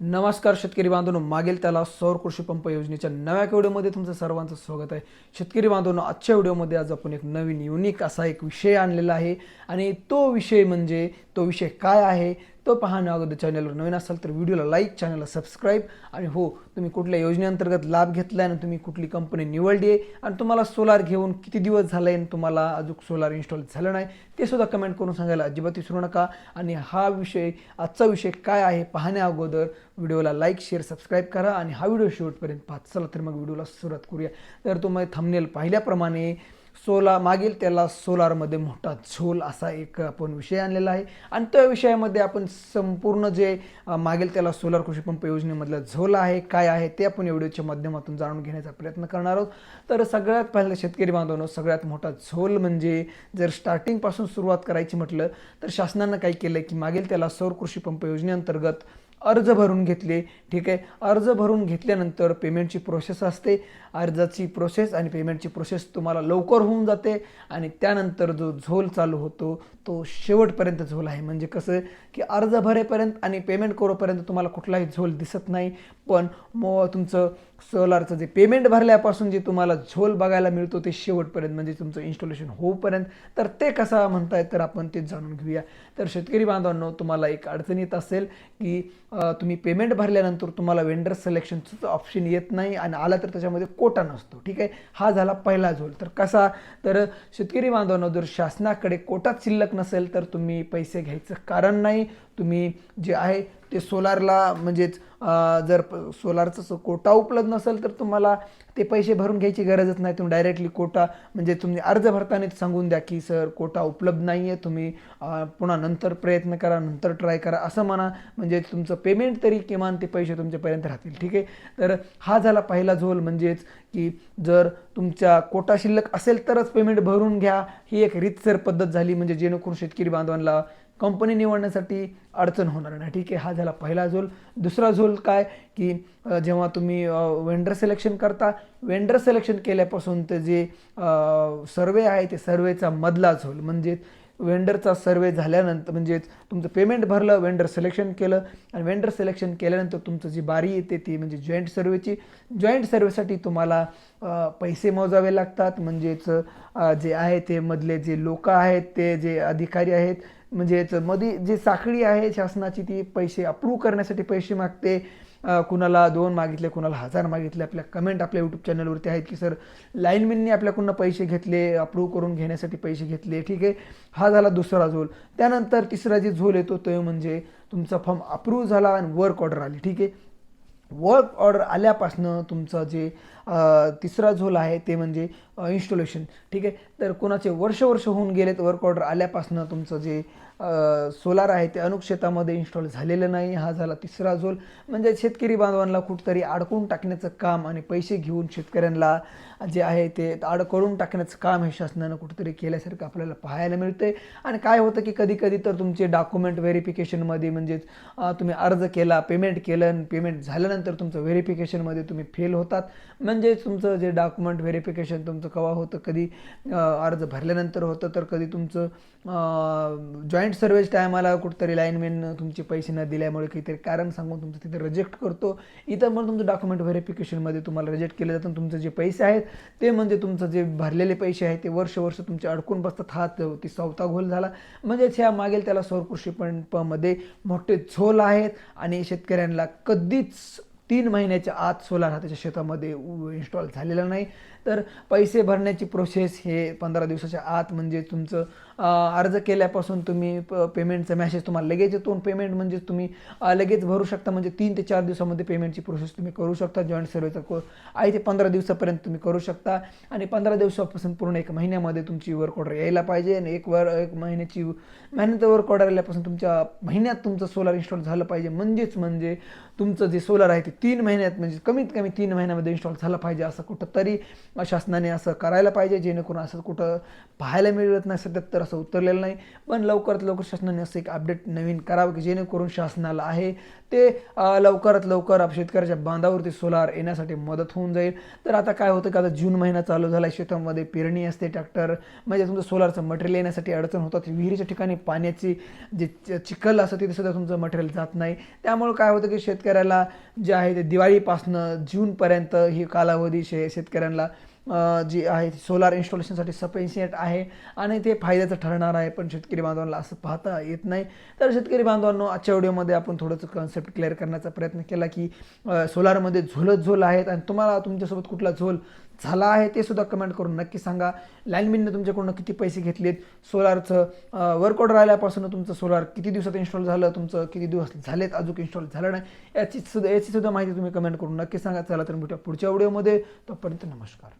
नमस्कार शेतकरी बांधवांनो. मागील त्याला सौर कृषी पंप योजनेच्या नव्या व्हिडिओमध्ये तुमचं सर्वांचं स्वागत आहे. शेतकरी बांधवांनो आजच्या व्हिडिओमध्ये आज आपण एक नवीन युनिक असा एक विषय आणलेला आहे. आणि तो विषय म्हणजे तो विषय काय आहे तो पाहणं अगोदर चॅनलवर नवीन असाल तर व्हिडिओला लाईक चॅनलला सबस्क्राईब आणि हो तुम्ही कुठल्या योजनेअंतर्गत लाभ घेतला आणि तुम्ही कुठली कंपनी निवडली आहे आणि तुम्हाला सोलार घेऊन किती दिवस झाले आणि तुम्हाला अजून सोलार इन्स्टॉल झालं नाही ते सुद्धा कमेंट करून सांगायला अजिबात विसरू नका. आणि हा विषय आजचा विषय काय आहे पाहण्या अगोदर व्हिडिओला लाईक शेअर सबस्क्राईब करा आणि हा व्हिडिओ शेवटपर्यंत पाहत चला तर मग व्हिडिओला सुरुवात करूया. तर तुम्ही थंबनेल पाहिल्याप्रमाणे सोला मागील त्याला सोलारमध्ये मोठा झोल असा एक आपण विषय आणलेला आहे. आणि त्या विषयामध्ये आपण संपूर्ण जे मागील त्याला सोलार कृषी पंप योजनेमधला झोल आहे काय आहे ते आपण या व्हिडिओच्या माध्यमातून जाणून घेण्याचा प्रयत्न करणार आहोत. तर सगळ्यात पहिलं शेतकरी बांधवांनो सगळ्यात मोठा झोल म्हणजे जर स्टार्टिंगपासून सुरुवात करायची म्हटलं तर शासनानं काय केलं की मागील त्याला सौर कृषी पंप योजनेअंतर्गत अर्ज भरून घेतले. ठीक आहे? अर्ज भरून घेतल्यानंतर पेमेंटची प्रोसेस असते. अर्जाची प्रोसेस आणि पेमेंटची प्रोसेस तुम्हाला लवकर होऊन जाते आणि त्यानंतर जो झोल चालू होतो तो शेवटपर्यंत झोल आहे. म्हणजे कसं की अर्ज भरेपर्यंत आणि पेमेंट करोपर्यंत तुम्हाला कुठलाही झोल दिसत नाही. पण मग तुमचं सोलारचं जे पेमेंट भरल्यापासून जे तुम्हाला झोल बघायला मिळतो ते शेवटपर्यंत म्हणजे तुमचं इन्स्टॉलेशन होऊपर्यंत तर ते कसा म्हणतायत तर आपण ते जाणून घेऊया. तर शेतकरी बांधवांनो तुम्हाला एक अडचण येत असेल की तुम्ही पेमेंट भरल्यानंतर तुम्हाला वेंडर सिलेक्शनचं ऑप्शन येत नाही आणि आला तर त्याच्यामध्ये कोटा नसतो ठीक आहे? हा झाला पहिला झोल. तर कसा? तर शेतकरी बांधवांनो जर शासनाकडे कोटाच शिल्लक नसेल तर तुम्ही पैसे घ्यायचं कारण नाही. तुम्ही जे आहे ते सोलारला म्हणजेच जर सोलारचं कोटा उपलब्ध नसेल तर तुम्हाला ते पैसे भरून घ्यायची गरजच नाही. तुम्ही डायरेक्टली कोटा म्हणजे तुम्ही अर्ज भरताना सांगून द्या की सर कोटा उपलब्ध नाही आहे तुम्ही पुन्हा नंतर प्रयत्न करा नंतर ट्राय करा. असं म्हणा. म्हणजे तुमचं पेमेंट तरी किमान ते पैसे तुमच्यापर्यंत राहतील. ठीक आहे? तर हा झाला पहिला झोल म्हणजेच की जर तुमच्या कोटा शिल्लक असेल तरच पेमेंट भरून घ्या. ही एक रीतसर पद्धत झाली. म्हणजे जेणेकरून शेतकरी बांधवांना कंपनी निवडण्यासाठी अडचण होणार नाही. ठीक आहे हा झाला पहिला झोल. दुसरा झोल काय? की जेव्हा तुम्ही वेंडर सिलेक्शन करता वेंडर सिलेक्शन केल्यापासून ते जे सर्वे आहे ते सर्वेचा मधला झोल. म्हणजेच वेंडरचा सर्वे झाल्यानंतर म्हणजेच तुमचं पेमेंट भरलं वेंडर सिलेक्शन केलं. आणि वेंडर सिलेक्शन केल्यानंतर तुमचं जी बारी येते ती म्हणजे जॉईंट सर्वेची जॉईंट सर्वेसाठी तुम्हाला पैसे मोजावे लागतात. म्हणजेच जे आहे ते मधले जे लोक आहेत ते जे अधिकारी आहेत म्हणजेच मध्ये जे साखळी आहे शासनाची ती पैसे अप्रूव्ह करण्यासाठी पैसे मागते. कुणाला दोन मागितले कुणाला हजार मागितले आपल्या कमेंट आपल्या यूट्यूब चॅनलवरती आहेत की सर लाईनमॅननी आपल्याकडून पैसे घेतले अप्रूव्ह करून घेण्यासाठी पैसे घेतले ठीक आहे? हा झाला दुसरा झोल त्यानंतर तिसरा जे झोल येतो तो म्हणजे तुमचा फॉर्म अप्रूव्ह झाला आणि वर्क ऑर्डर आली ठीक आहे? वर्क ऑर्डर आल्यापासनं तुमचं जे तिसरा झोल आहे ते म्हणजे इन्स्टॉलेशन ठीक आहे? तर कोणाचे वर्ष वर्ष होऊन गेलेत वर्क ऑर्डर आल्यापासनं तुमचं जे सोलार आहे ते अनुक्षेत्रामध्ये इन्स्टॉल झालेलं नाही. हा झाला तिसरा झोल. म्हणजे शेतकरी बांधवांना कुठंतरी अडकून टाकण्याचं काम आणि पैसे घेऊन शेतकऱ्यांना जे आहे ते अडकळून टाकण्याचं काम हे शासनानं कुठंतरी केल्यासारखं आपल्याला पाहायला मिळतंय. आणि काय होतं की कधी कधी तर तुमचे डॉक्युमेंट व्हेरिफिकेशनमध्ये म्हणजेच तुम्ही अर्ज केला पेमेंट केलं आणि पेमेंट झाल्यानंतर तुमचं व्हेरिफिकेशनमध्ये तुम्ही फेल होतात. म्हणजेच तुमचं जे डॉक्युमेंट व्हेरिफिकेशन तुमचं केव्हा होतं कधी अर्ज भरल्यानंतर होतं तर कधी तुमचं जॉईंट सर्व्हिस टायमाला कुठंतरी लाईनमॅन तुमचे पैसे न दिल्यामुळे काहीतरी कारण सांगून तुमचं तिथे रिजेक्ट करतो. इथं मग तुमचं डॉक्युमेंट व्हेरिफिकेशनमध्ये तुम्हाला रिजेक्ट केलं जातं. तुमचं जे पैसे आहेत ते म्हणजे तुमचं जे भरलेले पैसे आहेत ते वर्ष वर्ष तुमचे अडकून बसतात. हा ती चौथा घोल झाला. म्हणजेच ह्या मागेल त्याला सौर कृषी पंपामध्ये मोठे झोल आहेत. आणि शेतकऱ्यांना कधीच तीन महिन्याच्या आत सोलार हा त्याच्या शेतामध्ये इन्स्टॉल झालेला नाही. तर पैसे भरण्याची प्रोसेस हे पंधरा दिवसाच्या आत म्हणजे तुमचं अर्ज केल्यापासून तुम्ही प पेमेंटचा मॅसेज तुम्हाला लगेच येतो. पेमेंट म्हणजे तुम्ही लगेच भरू शकता. म्हणजे तीन ते चार दिवसामध्ये पेमेंटची प्रोसेस तुम्ही करू शकता. जॉईंट सर्वेचा को आहे ते पंधरा दिवसापर्यंत तुम्ही करू शकता. आणि पंधरा दिवसापासून पूर्ण एक महिन्यामध्ये तुमची वर्क ऑर्डर यायला पाहिजे. आणि एक वर एक महिन्याची महिन्याचा वर्क ऑर्डर आल्यापासून तुमच्या महिन्यात तुमचं सोलार इन्स्टॉल झालं पाहिजे. म्हणजेच म्हणजे तुमचं जे सोलार आहे ते तीन महिन्यात म्हणजे कमीत कमी तीन महिन्यामध्ये इन्स्टॉल झालं पाहिजे. असं कुठंतरी शासनाने असं करायला पाहिजे. जेणेकरून असं कुठं पाहायला मिळत नाही सध्या तर असं उतरलेलं नाही. पण लवकरात लवकर शासनाने असं एक अपडेट नवीन करावं की जेणेकरून शासनाला आहे. ते लवकरात लवकर शेतकऱ्याच्या बांधावरती सोलार येण्यासाठी मदत होऊन जाईल. तर आता काय होतं का आता जून महिना चालू झाला शेतामध्ये पेरणी असते ट्रॅक्टर म्हणजे तुमचं सोलारचं मटेरियल येण्यासाठी अडचण होतात. विहिरीच्या ठिकाणी पाण्याची जे चिखल असतं तिथे सुद्धा तुमचं मटेरियल जात नाही. त्यामुळे काय होतं की शेतकऱ्याला जे आहे ते दिवाळीपासनं जूनपर्यंत ही कालावधी शे शेतकऱ्यांना जी आहे सोलार इन्स्टॉलेशनसाठी सफिशियंट आहे आणि ते फायद्याचं ठरणार आहे. पण शेतकरी बांधवांना असं पाहता येत नाही. तर शेतकरी बांधवांनो आजच्या व्हिडिओमध्ये आपण थोडंसं कन्सेप्ट क्लिअर करण्याचा प्रयत्न केला की सोलारमध्ये झोलच झोल आहेत आणि तुम्हाला तुमच्यासोबत कुठला झोल झाला आहे ते सुद्धा कमेंट करून नक्की सांगा. लँडमिनने तुमच्याकडून किती पैसे घेतलेत? सोलारचं वर्कआउट राहिल्यापासून तुमचं सोलार किती दिवसात इन्स्टॉल झालं? तुमचं किती दिवस झालेत? अजून इन्स्टॉल झालं नाही. याची सुद्धा याची सुद्धा माहिती तुम्ही कमेंट करून नक्की सांगा. चला तर भेटूया पुढच्या व्हिडिओमध्ये तोपर्यंत नमस्कार.